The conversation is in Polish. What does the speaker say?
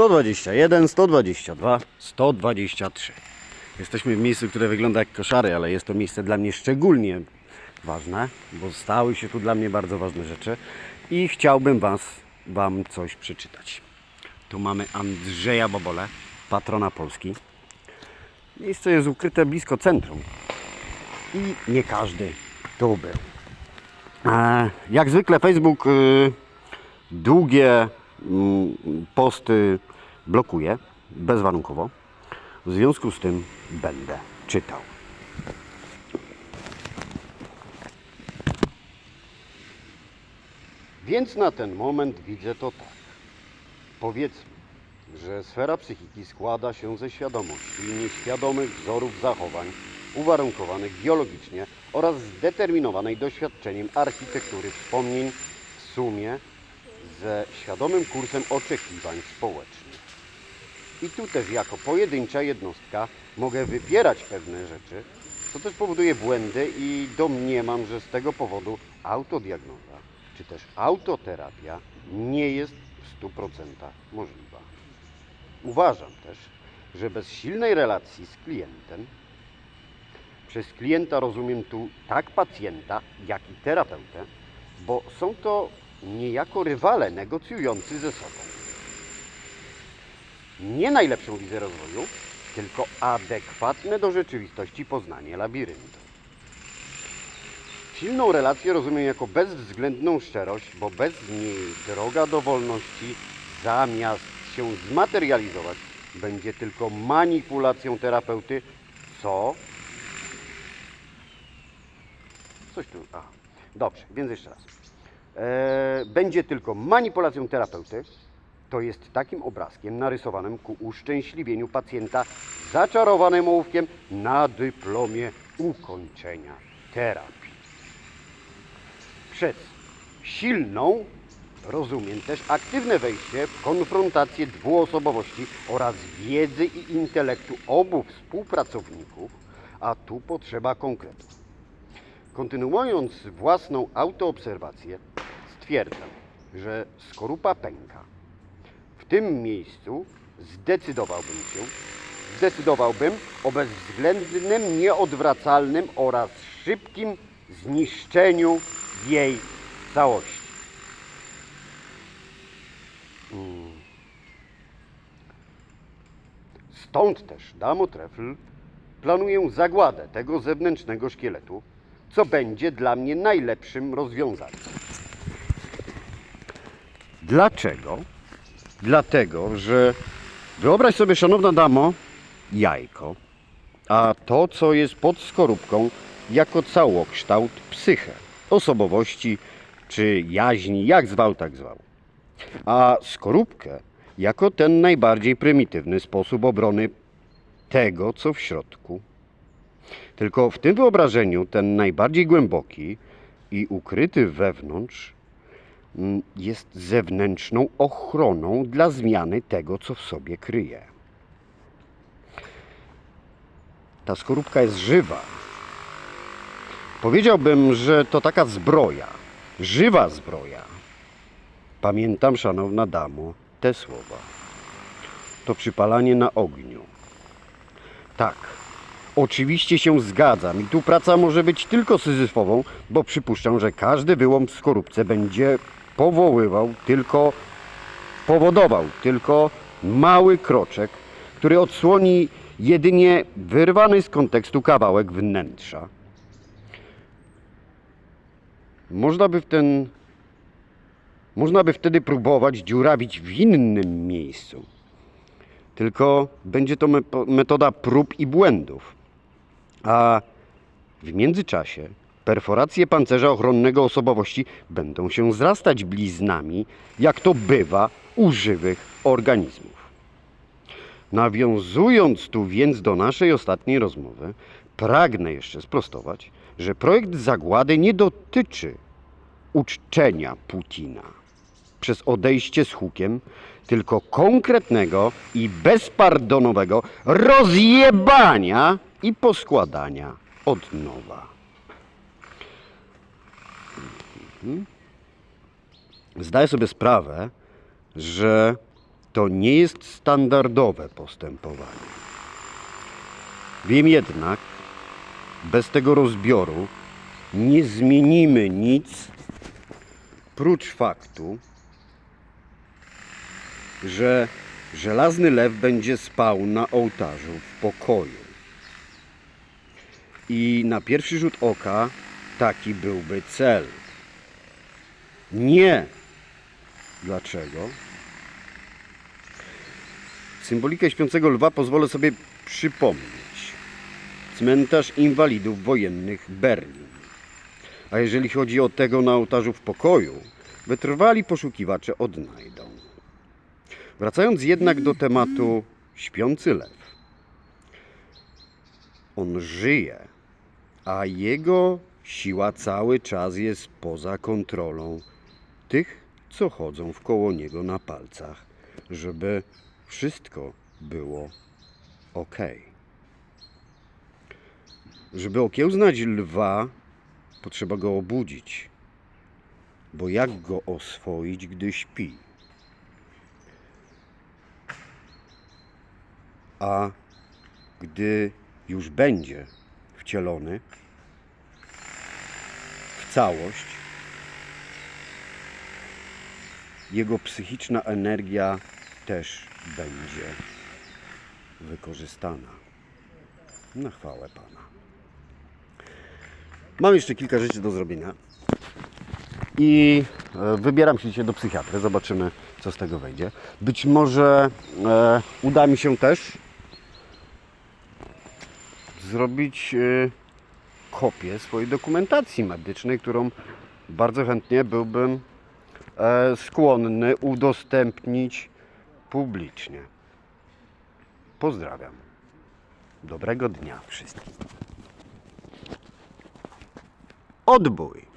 121, 122, 123. Jesteśmy w miejscu, które wygląda jak koszary, ale jest to miejsce dla mnie szczególnie ważne, bo stały się tu dla mnie bardzo ważne rzeczy i chciałbym was, Wam coś przeczytać. Tu mamy Andrzeja Bobole, patrona Polski. Miejsce jest ukryte blisko centrum i nie każdy tu był. E, Jak zwykle Facebook y, długie posty blokuje bezwarunkowo. W związku z tym będę czytał. Więc na ten moment widzę to tak. Powiedzmy, że sfera psychiki składa się ze świadomości i nieświadomych wzorów zachowań uwarunkowanych biologicznie oraz zdeterminowanej doświadczeniem architektury wspomnień w sumie ze świadomym kursem oczekiwań społecznych. I tu też jako pojedyncza jednostka mogę wypierać pewne rzeczy, co też powoduje błędy i domniemam, że z tego powodu autodiagnoza czy też autoterapia nie jest w 100% możliwa. Uważam też, że bez silnej relacji z klientem, przez klienta rozumiem tu tak pacjenta, jak i terapeutę, bo są to niejako rywale negocjujący ze sobą. Nie najlepszą wizję rozwoju, tylko adekwatne do rzeczywistości poznanie labiryntu. Silną relację rozumiem jako bezwzględną szczerość, bo bez niej droga do wolności zamiast się zmaterializować będzie tylko manipulacją terapeuty, co... Coś tu... A, dobrze, więc jeszcze raz. E, będzie tylko manipulacją terapeuty, to jest takim obrazkiem narysowanym ku uszczęśliwieniu pacjenta zaczarowanym ołówkiem na dyplomie ukończenia terapii. Przez silną rozumiem też aktywne wejście w konfrontację dwuosobowości oraz wiedzy i intelektu obu współpracowników, a tu potrzeba konkretów. Kontynuując własną autoobserwację, że skorupa pęka. W tym miejscu zdecydowałbym się, zdecydowałbym o bezwzględnym, nieodwracalnym oraz szybkim zniszczeniu jej całości. Mm. Stąd też Damo Trefl planuję zagładę tego zewnętrznego szkieletu, co będzie dla mnie najlepszym rozwiązaniem. Dlaczego? Dlatego, że wyobraź sobie, szanowna damo, jajko, a to, co jest pod skorupką, jako całokształt psychę, osobowości czy jaźni, jak zwał, tak zwał. A skorupkę jako ten najbardziej prymitywny sposób obrony tego, co w środku. Tylko w tym wyobrażeniu ten najbardziej głęboki i ukryty wewnątrz jest zewnętrzną ochroną dla zmiany tego, co w sobie kryje. Ta skorupka jest żywa. Powiedziałbym, że to taka zbroja, żywa zbroja. Pamiętam, szanowna damo, te słowa. To przypalanie na ogniu. Tak, oczywiście się zgadzam i tu praca może być tylko syzyfową, bo przypuszczam, że każdy wyłom w skorupce będzie powoływał tylko, powodował tylko mały kroczek, który odsłoni jedynie wyrwany z kontekstu kawałek wnętrza. Można by w ten można by wtedy próbować dziurawić w innym miejscu. Tylko będzie to me- metoda prób i błędów. A w międzyczasie perforacje pancerza ochronnego osobowości będą się zrastać bliznami, jak to bywa u żywych organizmów. Nawiązując tu więc do naszej ostatniej rozmowy, pragnę jeszcze sprostować, że projekt zagłady nie dotyczy uczczenia Putina przez odejście z hukiem, tylko konkretnego i bezpardonowego rozjebania i poskładania od nowa. Zdaję sobie sprawę, że to nie jest standardowe postępowanie. Wiem jednak, bez tego rozbioru nie zmienimy nic prócz faktu, że żelazny lew będzie spał na ołtarzu w pokoju. I na pierwszy rzut oka taki byłby cel. Nie. Dlaczego? Symbolikę śpiącego lwa pozwolę sobie przypomnieć. Cmentarz inwalidów wojennych Berlin. A jeżeli chodzi o tego na ołtarzu w pokoju, wytrwali poszukiwacze odnajdą. Wracając jednak do tematu śpiący lew. On żyje, a jego siła cały czas jest poza kontrolą tych, co chodzą wkoło niego na palcach, żeby wszystko było ok. Żeby okiełznać lwa, potrzeba go obudzić, bo jak go oswoić, gdy śpi? A gdy już będzie wcielony w całość, jego psychiczna energia też będzie wykorzystana. Na chwałę Pana. Mam jeszcze kilka rzeczy do zrobienia. I e, wybieram się dzisiaj do psychiatry. Zobaczymy, co z tego wyjdzie. Być może e, uda mi się też zrobić e, kopię swojej dokumentacji medycznej, którą bardzo chętnie byłbym skłonny udostępnić publicznie. Pozdrawiam. Dobrego dnia wszystkim. Odbój.